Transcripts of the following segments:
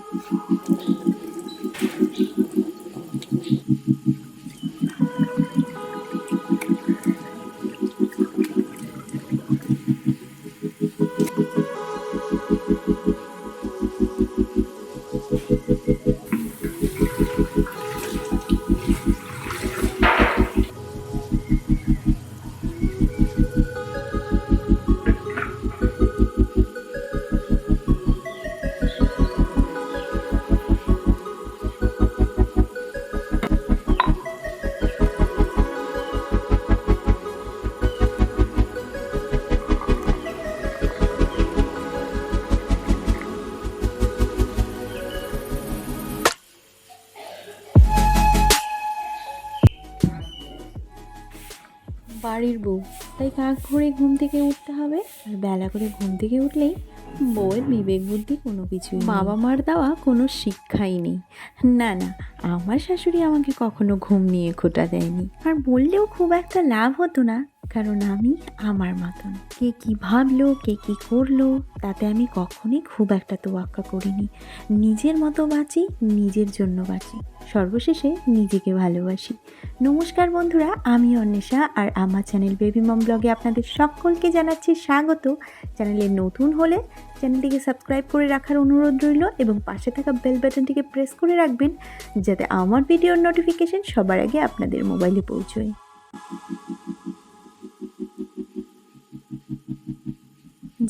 Thank you. বাড়ির বউ। তাই কাক ভোরে ঘুম থেকে উঠতে হবে। আর বেলা করে ঘুম থেকে উঠলেই বউয়ের বিবেক বুদ্ধি কোনো কিছুই বাবা মার দেওয়া কোনো শিক্ষাই নেই। না না আমার শাশুড়ি আমাকে কখনো ঘুম নিয়ে খোটা দেয়নি। আর বললেও খুব একটা লাভ হতো না, কারণ আমি আমার মতন। কে কি ভাবলো, কে কি করল, তাতে আমি কখনোই খুব একটা তোয়াক্কা করিনি। নিজের মতো বাঁচি, নিজের জন্য বাঁচি। সর্বশেষে নিজেকে ভালোবাসি। নমস্কার বন্ধুরা, আমি অন্বেষা আর আমার চ্যানেল বেবি মম ব্লগে আপনাদের সকলকে জানাচ্ছি স্বাগত। চ্যানেলে নতুন হলে চ্যানেলটিকে সাবস্ক্রাইব করে রাখার অনুরোধ রইল এবং পাশে থাকা বেল বাটনটিকে প্রেস করে রাখবেন যাতে আমার ভিডিওর নোটিফিকেশন সবার আগে আপনাদের মোবাইলে পৌঁছয়।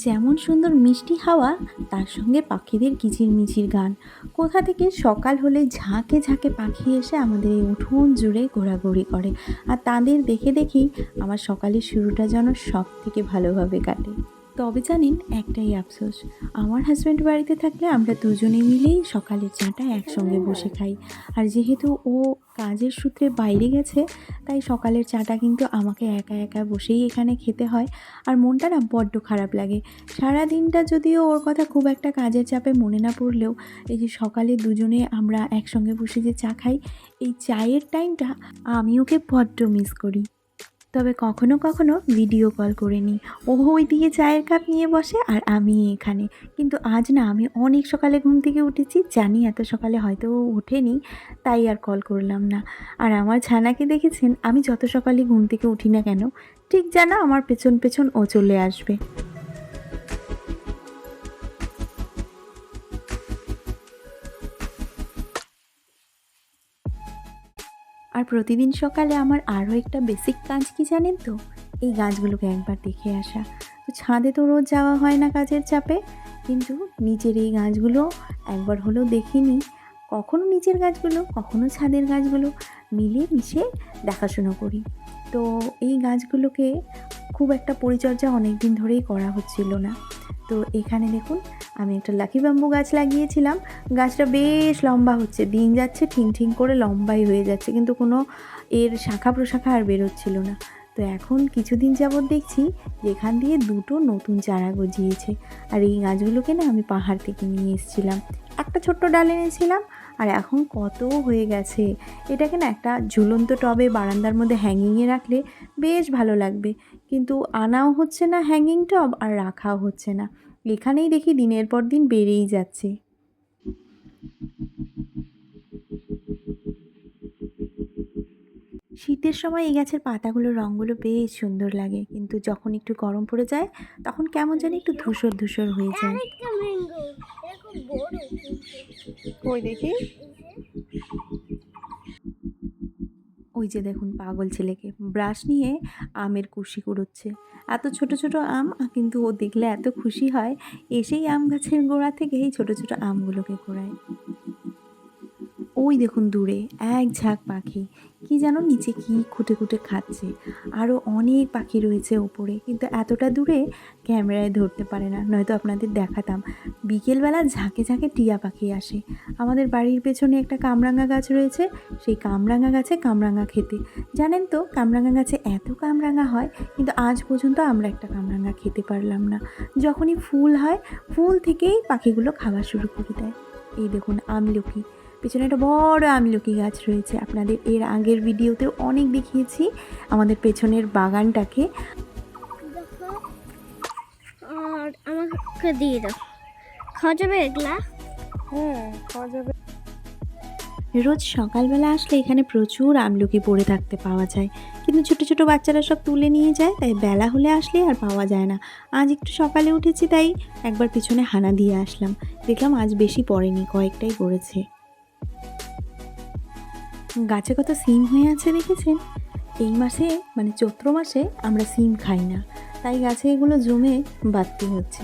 যেমন সুন্দর মিষ্টি হাওয়া, তার সঙ্গে পাখিদের কিচিরমিচির গান। কোথা থেকে সকাল হলে ঝাঁকে ঝাঁকে পাখি এসে আমাদের এই উঠোন জুড়ে ঘোরাঘুরি করে। আর তাদের দেখে দেখেই আমার সকালের শুরুটা যেন সব থেকে ভালোভাবে কাটে। তবে জানেন, একটাই আফসোস। আমার হাজব্যান্ড বাড়িতে থাকলে আমরা দুজনে মিলেই সকালের চাটা একসঙ্গে বসে খাই। আর যেহেতু ও কাজের সূত্রে বাইরে গেছে, তাই সকালের চাটা কিন্তু আমাকে একা একা বসেই এখানে খেতে হয়। আর মনটা না বড্ড খারাপ লাগে। সারা দিনটা যদিও ওর কথা খুব একটা কাজের চাপে মনে না পড়লেও, এই যে সকালে দুজনে আমরা একসঙ্গে বসে যে চা খাই, এই চায়ের টাইমটা আমি ওকে বড্ড মিস করি। তবে কখনো কখনো ভিডিও কল করে নিই। ও ওইদিকে চায়ের কাপ নিয়ে বসে আর আমি এখানে। কিন্তু আজ না আমি অনেক সকালে ঘুম থেকে উঠেছি, জানি এত সকালে হয়তো ও ওঠেনি তাই আর কল করলাম না। আর আমার ছানাকে দেখেছেন, আমি যত সকালে ঘুম থেকে উঠি না কেন, ঠিক জানা আমার পেছন পেছন ও চলে আসবে। আর প্রতিদিন সকালে আমার আরও একটা বেসিক কাজ কি জানেন তো? এই গাছগুলোকে একবার দেখে আসা। তো ছাদে তো রোজ যাওয়া হয় না কাজের চাপে। কিন্তু নিচের এই গাছগুলো একবার হলেও দেখিনি কখনো নিচের গাছগুলো, কখনো ছাদের গাছগুলো মিলে মিশে দেখাশুনো করি। তো এই গাছগুলোকে খুব একটা পরিচর্যা অনেক দিন ধরেই করা হচ্ছিল না। তো এখানে দেখুন, আমি একটা লাকি ব্যাম্বু গাছ লাগিয়েছিলাম। গাছটা বেশ লম্বা হচ্ছে দিন যাচ্ছে, ঠিং ঠিং করে লম্বাই হয়ে যাচ্ছে, কিন্তু কোনো এর শাখা প্রশাখা আর বেরোচ্ছিল না। তো এখন কিছুদিন যাবৎ দেখছি যেখান দিয়ে দুটো নতুন চারা গজিয়েছে। আর এই গাছগুলোকে না আমি পাহাড় থেকে নিয়ে এসেছিলাম। একটা ছোট্ট ডাল এনেছিলাম, আর এখন কত হয়ে গেছে। এটাকে না একটা ঝুলন্ত টবে বারান্দার মধ্যে হ্যাঙ্গিংয়ে রাখলে বেশ ভালো লাগবে। কিন্তু আনাও হচ্ছে না হ্যাঙ্গিং টব আর রাখাও হচ্ছে না। এখানেই দেখি দিনের পর দিন বেড়েই যাচ্ছে। শীতের সময় এই গাছের পাতাগুলোর রঙগুলো বেশ সুন্দর লাগে কিন্তু যখন একটু গরম পড়ে যায় তখন কেমন জানি একটু ধূসর ধূসর হয়ে যায়। ওই দেখি? ওই যে দেখুন পাগল ছেলেকে। ব্রাশ নিয়ে আমের কুশি কুড়োচ্ছে। এত ছোট ছোট আম, কিন্তু ও দেখলে এত খুশি হয়, এসেই আম গাছের গোড়া থেকে এই ছোট ছোট আমগুলোকে কুড়ায়। ওই দেখুন দূরে এক ঝাঁক পাখি। কি যেন নিচে কি খুঁটে খুঁটে খাচ্ছে। আরও অনেক পাখি রয়েছে ওপরে। কিন্তু এতটা দূরে ক্যামেরায় ধরতে পারে না। নয়তো আপনাদের দেখাতাম। বিকেলবেলা ঝাঁকে ঝাঁকে টিয়া পাখি আসে। আমাদের বাড়ির পেছনে একটা কামরাঙা গাছ রয়েছে। সেই কামরাঙা গাছে কামরাঙা খেতে। জানেন তো কামরাঙা গাছে এত কামরাঙা হয়, কিন্তু আজ পর্যন্ত আমরা একটা কামরাঙা খেতে পারলাম না। যখনই ফুল হয়, ফুল থেকেই পাখিগুলো খাওয়া শুরু করে দেয়। এই দেখুন আমলকি। পেছনে একটা বড় আমলকি গাছ রয়েছে। আপনাদের এর আগের ভিডিওতেও অনেক দেখিয়েছি। আমাদের পেছনের বাগানটাকে। আর আমাকে দিয়ে দাও। খাওয়া যাবে এগুলা? হ্যাঁ খাওয়া যাবে। রোজ সকালবেলা আসলে এখানে প্রচুর আমলকি পড়ে থাকতে পাওয়া যায়। কিন্তু ছোট ছোট বাচ্চারা সব তুলে নিয়ে যায় তাই বেলা হলে আসলে আর পাওয়া যায় না। আজ একটু সকালে উঠেছি তাই একবার পিছনে হানা দিয়ে আসলাম। দেখলাম আজ বেশি পড়েনি কয়েকটাই পড়েছে। গাছে কত সিম হয়ে আছে দেখেছেন? এই মাসে মানে চৈত্র মাসে আমরা সিম খাই না। তাই গাছে এগুলো জমে বাড়তি হচ্ছে।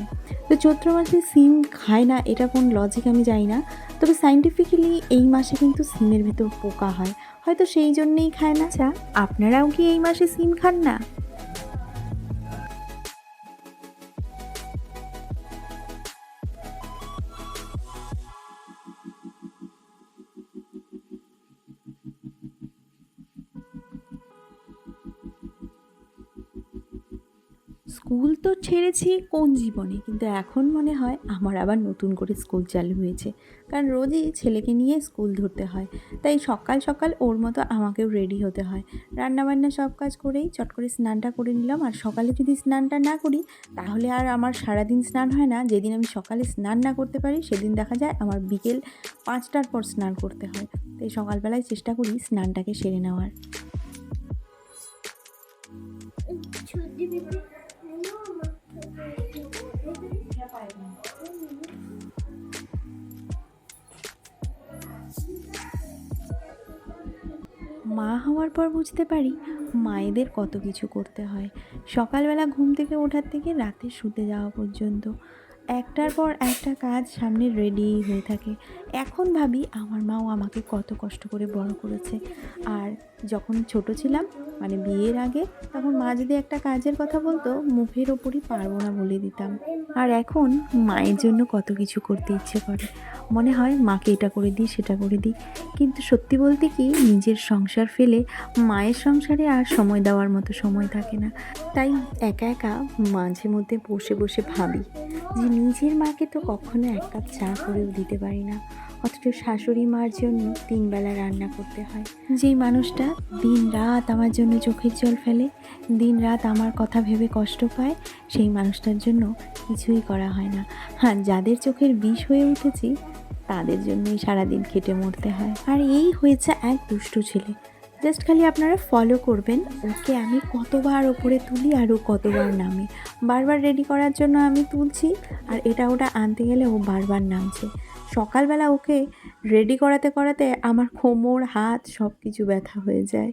তো চৈত্র মাসে সিম খায় না, এটা কোন লজিক আমি জানি না। তবে সাইন্টিফিক্যালি এই মাসে কিন্তু সিমের ভেতর পোকা হয়। হয়তো সেই জন্যেই খায় না চা। আপনারাও কি এই মাসে সিম খান না? স্কুল তো ছেড়েছি কোন জীবনে? কিন্তু এখন মনে হয় আমার আবার নতুন করে স্কুল চালু হয়েছে। কারণ রোজই ছেলেকে নিয়ে স্কুল ধরতে হয়। তাই সকাল সকাল ওর মতো আমাকেও রেডি হতে হয়। রান্নাবান্না সব কাজ করেই চট করে স্নানটা করে নিলাম। আর সকালে যদি স্নানটা না করি, তাহলে আর আমার সারাদিন স্নান হয় না। যেদিন আমি সকালে স্নান না করতে পারি, সেদিন দেখা যায় আমার বিকেল পাঁচটার পর স্নান করতে হয়। তাই সকালবেলায় চেষ্টা করি স্নানটাকে সেরে নেওয়ার। মা হওয়ার পর বুঝতে পারি মায়েদের কত কিছু করতে হয়। সকালবেলা ঘুম থেকে ওঠার থেকে রাতে শুতে যাওয়া পর্যন্ত। একটার পর একটা কাজ সামনে রেডি হয়ে থাকে। এখন ভাবি আমার মাও আমাকে কত কষ্ট করে বড় করেছে। আর যখন ছোট ছিলাম মানে বিয়ের আগে, তখন মা যদি একটা কাজের কথা বলতো, মুখের ওপরই পারব না বলে দিতাম। আর এখন মায়ের জন্য কত কিছু করতে ইচ্ছে করে। মনে হয় মাকে এটা করে দিই, সেটা করে দিই। কিন্তু সত্যি বলতে কি, নিজের সংসার ফেলে মায়ের সংসারে আর সময় দেওয়ার মতো সময় থাকে না। তাই একা একা মাঝে মধ্যে বসে বসে ভাবি যে নিজের মাকে তো কখনো এক কাপ চা করেও দিতে পারি না। অথচ শাশুড়ি মার জন্য তিনবেলা রান্না করতে হয়। যেই মানুষটা দিন রাত আমার জন্য চোখের জল ফেলে, দিন রাত আমার কথা ভেবে কষ্ট পায়, সেই মানুষটার জন্য কিছুই করা হয় না। হ্যাঁ যাদের চোখের বিষ হয়ে উঠেছি, তাদের জন্যই সারাদিন খেটে মরতে হয়। আর এই হয়েছে এক দুষ্টু ছেলে। জাস্ট খালি আপনারা ফলো করবেন। ওকে আমি কতবার ওপরে তুলি আর ও কতবার নামে। বারবার রেডি করার জন্য আমি তুলছি আর এটা ওটা আনতে গেলে ও বারবার নামছে। সকালবেলা ওকে রেডি করাতে করাতে আমার কোমর, হাত সব কিছু ব্যথা হয়ে যায়।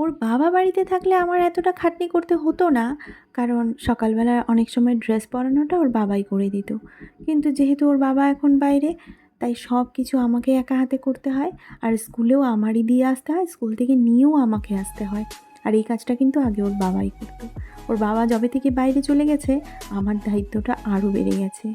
ওর বাবা বাড়িতে থাকলে আমার এতটা খাটনি করতে হতো না, কারণ সকালবেলা অনেক সময় ড্রেস পরানোটা ওর বাবাই করে দিত। কিন্তু যেহেতু ওর বাবা এখন বাইরে তাই সব কিছু আমাকে একা হাতে করতে হয় আর স্কুলেও আমারই দিয়ে আসতে হয়, স্কুল থেকে নিয়েও আমাকে আসতে হয়। আর এই কাজটা কিন্তু আগে ওর বাবাই করতো। ওর বাবা যবে থেকে বাইরে চলে গেছে, আমার দায়িত্বটা আরও বেড়ে গেছে।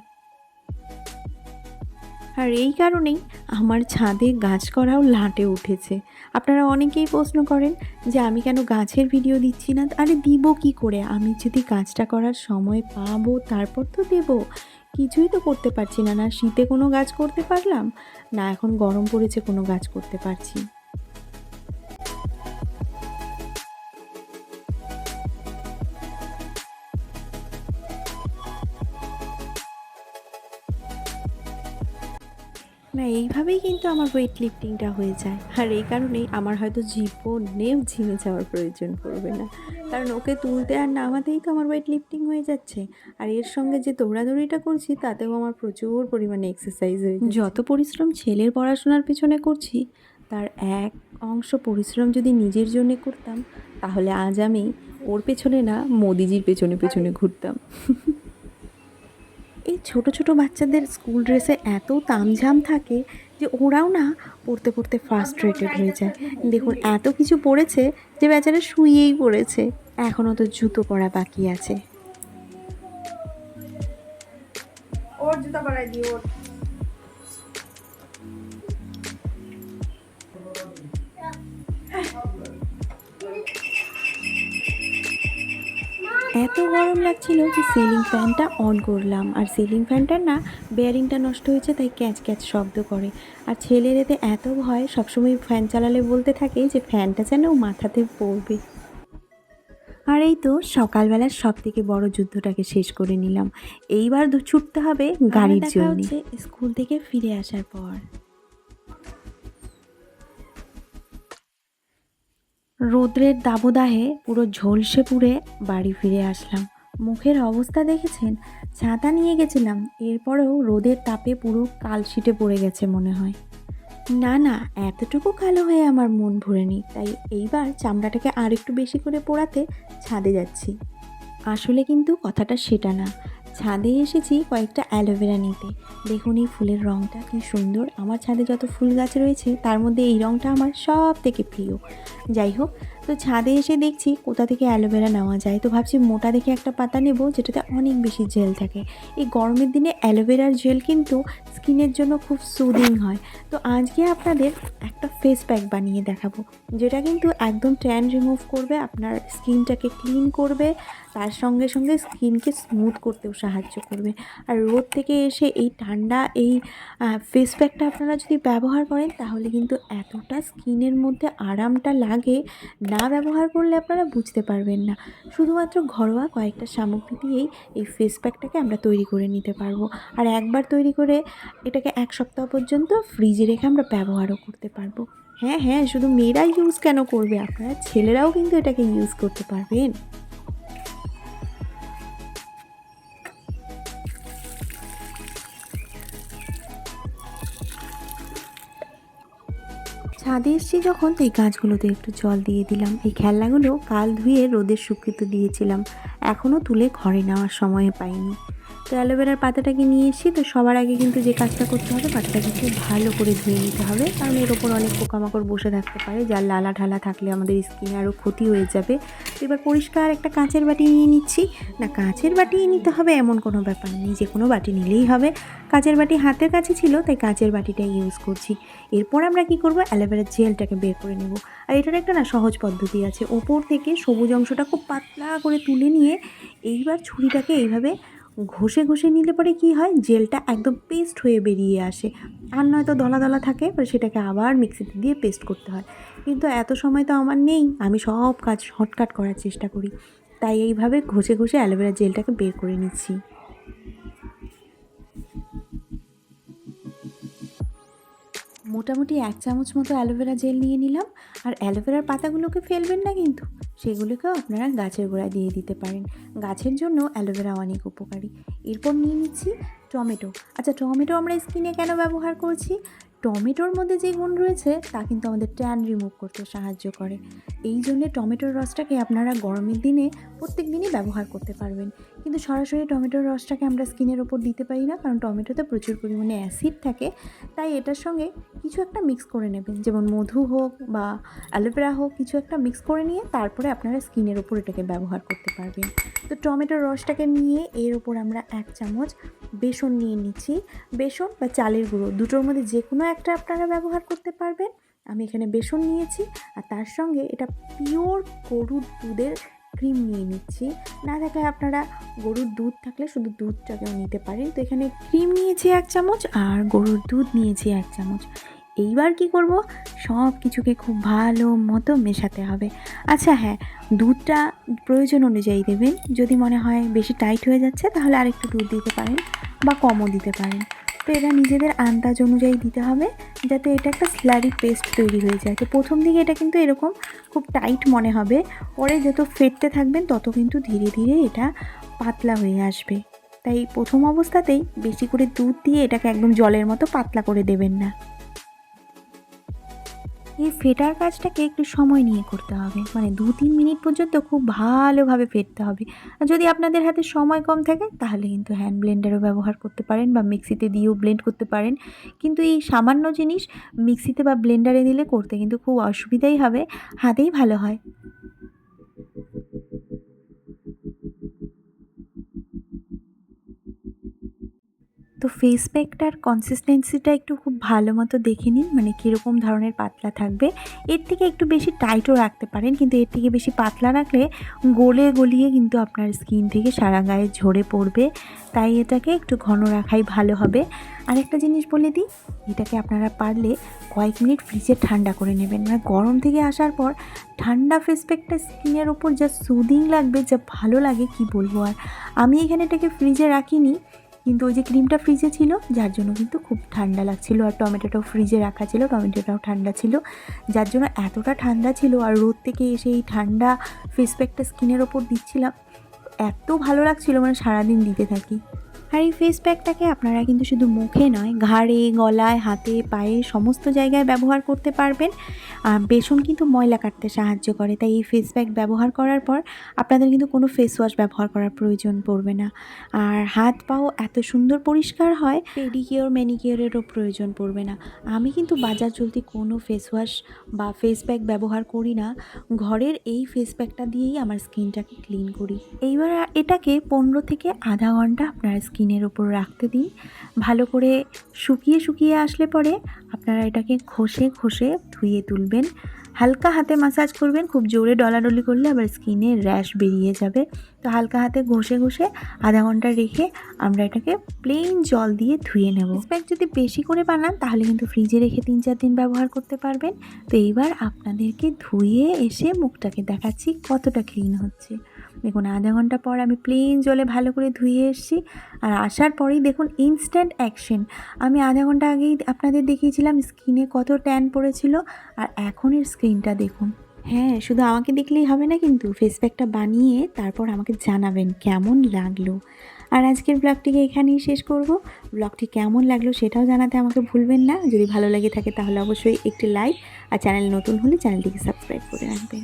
আর এই কারণেই আমার ছাদে গাছ করাও লাটে উঠেছে। আপনারা অনেকেই প্রশ্ন করেন যে আমি কেন গাছের ভিডিও দিচ্ছি না? আরে দিব কি করে? আমি যদি কাজটা করার সময় পাবো, তারপর তো দেব। কিছুই তো করতে পারছি না। না শীতে কোনো গাছ করতে পারলাম, না এখন গরম পড়েছে কোনো গাছ করতে পারছি। এইভাবেই কিন্তু আমার ওয়েট লিফটিংটা হয়ে যায়। আর এই কারণেই আমার হয়তো জীবনেও জিমে যাওয়ার প্রয়োজন পড়বে না। কারণ ওকে তুলতে আর নামাতেই তো আমার ওয়েট লিফটিং হয়ে যাচ্ছে। আর এর সঙ্গে যে দৌড়াদৌড়িটা করছি, তাতেও আমার প্রচুর পরিমাণে এক্সারসাইজ হয়ে যত পরিশ্রম ছেলের পড়াশোনার পেছনে করছি, তার এক অংশ পরিশ্রম যদি নিজের জন্য করতাম, তাহলে আজ আমি ওর পেছনে না, মোদিজির পেছনে পেছনে ঘুরতাম। এই ছোট ছোট বাচ্চাদের স্কুল ড্রেসে এত তামঝাম থাকে যে ওরাও না পড়তে পড়তে ফার্স্ট্রেটেড হয়ে যায়। দেখুন, এত কিছু পড়েছে যে বেচারা শুয়েই পড়েছে। এখনও তো জুতো পরা বাকি আছে। ওর জুতো পরাই দিই, ওর। এত গরম লাগছিল যে সিলিং ফ্যানটা অন করলাম। আর সিলিং ফ্যানটার না বেয়ারিংটা নষ্ট হয়েছে তাই ক্যাচ ক্যাচ শব্দ করে। আর ছেলের এতে এত ভয় সবসময় ফ্যান চালালে বলতে থাকে যে ফ্যানটা যেন ও মাথাতে পড়বে। আর এই তো সকালবেলার সব থেকে বড় যুদ্ধটাকে শেষ করে নিলাম। এইবার ছুটতে হবে গাড়ির জন্য। স্কুল থেকে ফিরে আসার পর। রোদ্রের দাবদাহে পুরো ঝলসে পুড়ে বাড়ি ফিরে আসলাম। মুখের অবস্থা দেখেছেন? ছাতা নিয়ে গেছিলাম। এরপরেও রোদের তাপে পুরো কালশিটে পড়ে গেছে মনে হয়। না না, এতটুকু কালো হয়ে আমার মন ভরেনি। তাই এইবার চামড়াটাকে আর একটু বেশি করে পোড়াতে ছাদে যাচ্ছি। আসলে কিন্তু কথাটা সেটা না। ছাদে এসেছি কয়েকটা অ্যালোভেরা নিতে। দেখুন এই ফুলের রঙটা কি সুন্দর। আমার ছাদে যত ফুল গাছ রয়েছে, তার মধ্যে এই রঙটা আমার সব থেকে প্রিয়। যাই হোক তো ছাদে এসে দেখছি কোথা থেকে অ্যালোভেরা নেওয়া যায়। তো ভাবছি মোটা দেখে একটা পাতা নেব, যেটাতে অনেক বেশি জেল থাকে। এই গরমের দিনে অ্যালোভেরার জেল কিন্তু স্কিনের জন্য খুব সুদিং হয়। তো আজকে আপনাদের একটা ফেস প্যাক বানিয়ে দেখাবো, যেটা কিন্তু একদম ট্যান রিমুভ করবে, আপনার স্কিনটাকে ক্লিন করবে, তার সঙ্গে সঙ্গে স্কিনকে স্মুথ করতেও সাহায্য করবে। আর রোদ থেকে এসে এই ঠান্ডা, এই ফেস প্যাকটা আপনারা যদি ব্যবহার করেন, তাহলে কিন্তু এতটা স্কিনের মধ্যে আরামটা লাগে ব্যবহার করলে আপনারা বুঝতে পারবেন না। শুধুমাত্র ঘরোয়া কয়েকটা সামগ্রী দিয়েই এই ফেস প্যাকটাকে আমরা তৈরি করে নিতে পারব। আর একবার তৈরি করে এটাকে এক সপ্তাহ পর্যন্ত ফ্রিজে রেখে আমরা ব্যবহারও করতে পারব। হ্যাঁ হ্যাঁ শুধু মেয়েরাই ইউজ কেন করবে? আপনারা ছেলেরাও কিন্তু এটাকে ইউজ করতে পারবেন। ছাদে এসছি যখন তো এই গাছগুলোতে একটু জল দিয়ে দিলাম, এই খেলনাগুলো কাল ধুয়ে রোদের শুকিয়ে দিয়েছিলাম। এখনও তুলে ঘরে নেওয়ার সময় পাইনি। তো অ্যালোভেরার পাতাটাকে নিয়ে এসেছি, তো সবার আগে কিন্তু যে কাজটা করতে হবে, পাতাটাকে খুব ভালো করে ধুয়ে নিতে হবে। কারণ এর ওপর অনেক পোকামাকড় বসে থাকতে পারে, যার লালা ঢালা থাকলে আমাদের স্কিনে আরও ক্ষতি হয়ে যাবে। তো এবার পরিষ্কার একটা কাঁচের বাটি নিয়ে নিচ্ছি। না, কাঁচের বাটি নিতে হবে এমন কোনো ব্যাপার নেই, যে কোনো বাটি নিলেই হবে। কাঁচের বাটি হাতের কাছে ছিল, তাই কাঁচের বাটিটাই ইউজ করছি। এরপর আমরা কি করব? অ্যালোভেরার জেলটাকে বের করে নেব। আর এটার একটা না সহজ পদ্ধতি আছে। ওপর থেকে সবুজ অংশটা খুব পাতলা করে তুলে নিয়ে এইবার ছুরিটাকে এইভাবে ঘষে ঘষে নিলে পরে কি হয়? জেলটা একদম পেস্ট হয়ে বেরিয়ে আসে। আর নয়তো দলা দলা থাকে সেটাকে আবার মিক্সিতে দিয়ে পেস্ট করতে হয়। কিন্তু এত সময় তো আমার নেই, আমি সব কাজ শর্টকাট করার চেষ্টা করি। তাই এইভাবে ঘষে ঘষে অ্যালোভেরা জেলটাকে বের করে নিচ্ছি। মোটামুটি এক চামচ মতো অ্যালোভেরা জেল নিয়ে নিলাম। আর অ্যালোভেরার পাতাগুলোকে ফেলবেন না কিন্তু। সেগুলোকেও আপনারা গাছের গোড়ায় দিয়ে দিতে পারেন। গাছের জন্য অ্যালোভেরা অনেক উপকারী। এরপর নিয়ে নিচ্ছি টমেটো। আচ্ছা টমেটো আমরা স্কিনে কেন ব্যবহার করছি? টমেটোর মধ্যে যে গুণ রয়েছে, তা কিন্তু আমাদের ট্যান রিমুভ করতে সাহায্য করে। এই জন্যে টমেটোর রসটাকে আপনারা গরমের দিনে প্রত্যেক দিনই ব্যবহার করতে পারবেন। কিন্তু সরাসরি টমেটোর রসটাকে আমরা স্কিনের ওপর দিতে পারি না, কারণ টমেটোতে প্রচুর পরিমাণে অ্যাসিড থাকে। তাই এটার সঙ্গে কিছু একটা মিক্স করে নেবেন। যেমন মধু হোক বা অ্যালোভেরা হোক, কিছু একটা মিক্স করে নিয়ে তারপরে আপনারা স্কিনের ওপর এটাকে ব্যবহার করতে পারবেন। তো টমেটোর রসটাকে নিয়ে এর ওপর আমরা এক চামচ বেসন নিয়ে নিচ্ছি। বেসন বা চালের গুঁড়ো, দুটোর মধ্যে যে কোনো একটা আপনারা ব্যবহার করতে পারবেন। আমি এখানে বেসন নিয়েছি, আর তার সঙ্গে এটা পিওর গরুর দুধের ক্রিম নিয়ে নিচ্ছি। না থাকলে আপনারা গরুর দুধ থাকলে শুধু দুধটাকেও নিতে পারেন। তো এখানে ক্রিম নিয়েছি এক চামচ আর গরুর দুধ নিয়েছি এক চামচ। এইবার কি করব? সব কিছুকে খুব ভালো মতো মেশাতে হবে। আচ্ছা হ্যাঁ দুধটা প্রয়োজন অনুযায়ী দেবেন। যদি মনে হয় বেশি টাইট হয়ে যাচ্ছে, তাহলে আরেকটু দুধ দিতে পারেন বা কমও দিতে পারেন। তো এটা নিজেদের আন্দাজ অনুযায়ী দিতে হবে যাতে এটা একটা স্ল্যারি পেস্ট তৈরি হয়ে যায়। তো প্রথম দিকে এটা কিন্তু এরকম খুব টাইট মনে হবে, পরে যত ফেটতে থাকবেন তত কিন্তু ধীরে ধীরে এটা পাতলা হয়ে আসবে। তাই প্রথম অবস্থাতেই বেশি করে দুধ দিয়ে এটাকে একদম জলের মতো পাতলা করে দেবেন না। এই ফেটার কাজটাকে একটু সময় নিয়ে করতে হবে। মানে দু তিন মিনিট পর্যন্ত খুব ভালোভাবে ফেটতে হবে। আর যদি আপনাদের হাতে সময় কম থাকে, তাহলে কিন্তু হ্যান্ড ব্লেন্ডারও ব্যবহার করতে পারেন বা মিক্সিতে দিয়েও ব্লেন্ড করতে পারেন। কিন্তু এই সামান্য জিনিস মিক্সিতে বা ব্লেন্ডারে দিলে করতে কিন্তু খুব অসুবিধাই হবে। হাতেই ভালো হয়। তো ফেস প্যাকটার কনসিস্টেন্সিটা একটু খুব ভালো মতো দেখে নিন মানে কীরকম ধরনের পাতলা থাকবে। এর থেকে একটু বেশি টাইটও রাখতে পারেন, কিন্তু এর থেকে বেশি পাতলা রাখলে গলে গলিয়ে কিন্তু আপনার স্কিন থেকে সারা গায়ে ঝরে পড়বে। তাই এটাকে একটু ঘন রাখাই ভালো হবে। আরেকটা জিনিস বলে দিই, এটাকে আপনারা পারলে কয়েক মিনিট ফ্রিজে ঠান্ডা করে নেবেন। মানে গরম থেকে আসার পর ঠান্ডা ফেস প্যাকটা স্কিনের ওপর যা সুদিং লাগবে, যা ভালো লাগে, কি বলব আর? আমি এখানে এটাকে ফ্রিজে রাখিনি। কিন্তু ওই যে ক্রিমটা ফ্রিজে ছিল, যার জন্য কিন্তু খুব ঠান্ডা লাগছিল আর টমেটোটাও ফ্রিজে রাখা ছিল, টমেটোটাও ঠান্ডা ছিল। যার জন্য এতটা ঠান্ডা ছিল আর রোদ থেকে এসে এই ঠান্ডা ফেসপ্যাকটা স্কিনের ওপর দিচ্ছিলাম, এত ভালো লাগছিল মানে সারাদিন দিতে থাকি। আর এই ফেস প্যাকটাকে আপনারা কিন্তু শুধু মুখে নয়, ঘাড়ে, গলায়, হাতে, পায়ে সমস্ত জায়গায় ব্যবহার করতে পারবেন। আর বেসন কিন্তু ময়লা কাটতে সাহায্য করে, তাই এই ফেস প্যাক ব্যবহার করার পর আপনাদের কিন্তু কোনো ফেস ওয়াশ ব্যবহার করার প্রয়োজন পড়বে না। আর হাত পাও এত সুন্দর পরিষ্কার হয় পেডিকিওর ম্যানিকিওরেরও প্রয়োজন পড়বে না। আমি কিন্তু বাজার চলতি কোনো ফেস ওয়াশ বা ফেস প্যাক ব্যবহার করি না। ঘরের এই ফেস প্যাকটা দিয়েই আমার স্কিনটাকে ক্লিন করি। এইবার এটাকে পনেরো থেকে আধা ঘণ্টা আপনার স্কিনের ওপর রাখতে দিন ভালো করে শুকিয়ে শুকিয়ে আসলে পরে আপনারা এটাকে ঘষে ঘষে ধুয়ে তুলবেন। হালকা হাতে মাসাজ করবেন, খুব জোরে ডলাডলি করলে আবার স্কিনে র্যাশ বেরিয়ে যাবে। তো হালকা হাতে ঘষে ঘষে আধা ঘণ্টা রেখে আমরা এটাকে প্লেন জল দিয়ে ধুয়ে নেব। প্যাক যদি বেশি করে বানান তাহলে কিন্তু ফ্রিজে রেখে তিন চার দিন ব্যবহার করতে পারবেন। তো এইবার আপনাদেরকে ধুয়ে এসে মুখটাকে দেখাচ্ছি কতটা ক্লিন হচ্ছে। দেখুন, আধা ঘণ্টা পর আমি প্লেন জলে ভালো করে ধুয়ে এসেছি আর আসার পরেই দেখুন ইনস্ট্যান্ট অ্যাকশন আমি আধা ঘণ্টা আগেই আপনাদের দেখিয়েছিলাম স্কিনে কত ট্যান পড়েছিল আর এখনের স্ক্রিনটা দেখুন। হ্যাঁ শুধু আমাকে দেখলেই হবে না কিন্তু ফেস প্যাকটা বানিয়ে তারপর আমাকে জানাবেন কেমন লাগল। আর আজকের ব্লগটিকে এখানেই শেষ করব। ব্লগটি কেমন লাগল সেটাও জানাতে আমাকে ভুলবেন না। যদি ভালো লেগে থাকে তাহলে অবশ্যই একটি লাইক আর চ্যানেল নতুন হলে চ্যানেলটিকে সাবস্ক্রাইব করে রাখবেন।